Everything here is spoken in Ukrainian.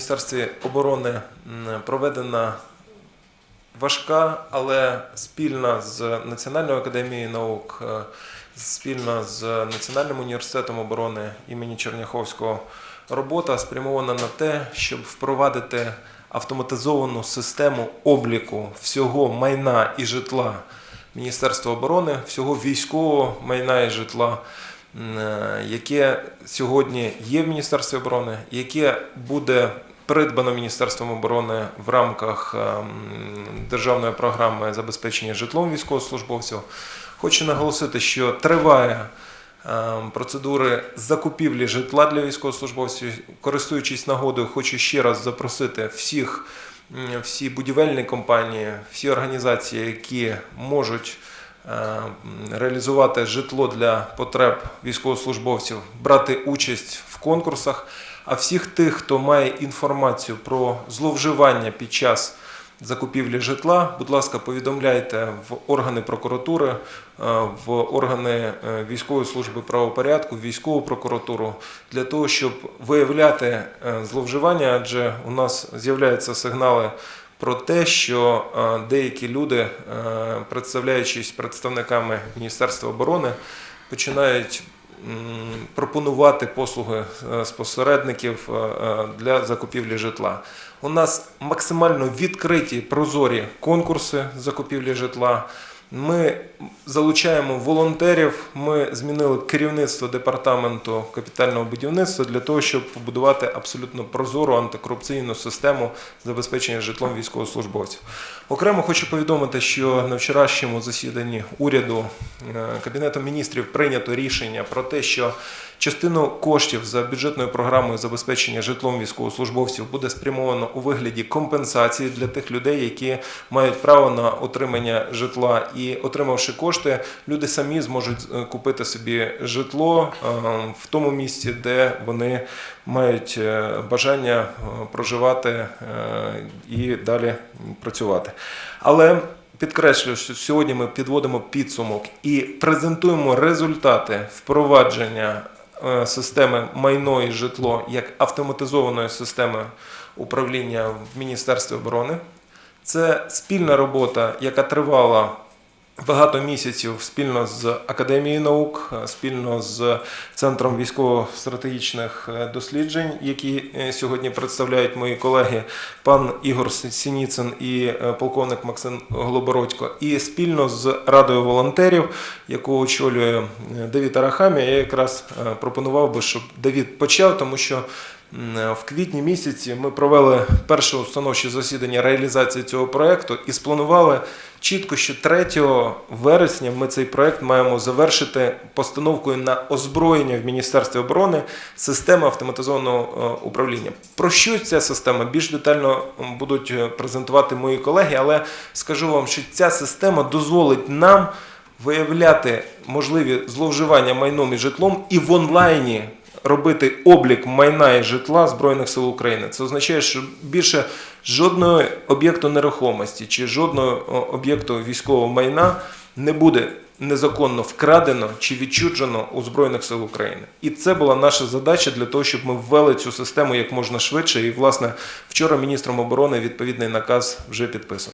Міністерстві оборони проведена важка, але спільна з Національною академією наук, е, спільно з Національним університетом оборони імені Черняховського. Робота спрямована на те, щоб впровадити автоматизовану систему обліку всього майна і житла Міністерства оборони, всього військового майна і житла, е, яке сьогодні є в Міністерстві оборони, яке буде придбано Міністерством оборони в рамках ем, державної програми забезпечення житлом військовослужбовців. Хочу наголосити, що триває ем, процедури закупівлі житла для військовослужбовців. Користуючись нагодою, хочу ще раз запросити всіх, всі будівельні компанії, всі організації, які можуть реалізувати житло для потреб військовослужбовців, брати участь в конкурсах. А всіх тих, хто має інформацію про зловживання під час закупівлі житла, будь ласка, повідомляйте в органи прокуратури, е, в органи е, військової служби правопорядку, в військову прокуратуру для того, щоб виявляти е, зловживання, адже у нас з'являються сигнали. Про те, що е, деякі люди, е, представляючись представниками Міністерства оборони, починають пропонувати послуги з посередників е, е, для закупівлі житла. У нас максимально відкриті прозорі конкурси закупівлі житла. Ми залучаємо волонтерів. Ми змінили керівництво департаменту капітального будівництва для того, щоб побудувати абсолютно прозору антикорупційну систему забезпечення житлом військовослужбовців. Окремо хочу повідомити, що на вчорашньому засіданні уряду кабінету міністрів прийнято рішення про те, що частину коштів за бюджетною програмою забезпечення житлом військовослужбовців буде спрямовано у вигляді компенсації для тих людей, які мають право на отримання житла. І отримавши кошти, люди самі зможуть е, купити собі житло е, в тому місці, де вони мають е, бажання проживати і далі працювати. Але Підкреслюю, що сьогодні ми підводимо підсумок і презентуємо результати впровадження системи майно і житло як автоматизованої системи управління в Міністерстві оборони. Це спільна робота, яка тривала багато місяців спільно з Академією наук, е, спільно з Центром військово-стратегічних е, досліджень, які е, сьогодні представляють мої колеги, пан Ігор Сініцин і полковник Максим Голобородько, і спільно з Радою волонтерів, яку очолює Давід Арахамія, я якраз пропонував би, щоб Давід почав, тому що В квітні місяці ми провели перше установче засідання реалізації цього проекту і спланували чітко, що 3 вересня ми цей проект маємо завершити постановкою на озброєння в Міністерстві оборони системи автоматизованого е, управління. Про що ця система більш детально будуть е, презентувати мої колеги, але скажу вам, що ця система дозволить нам виявляти можливі зловживання майном і житлом і в онлайні робити облік майна і житла Збройних сил України. Це означає, що більше жодного об'єкту нерухомості чи жодного об'єкту військового майна не буде незаконно вкрадено чи відчуджено у Збройних сил України. І це була наша задача для того, щоб ми ввели цю систему як можна швидше. І, власне, вчора міністром оборони відповідний наказ вже підписаний.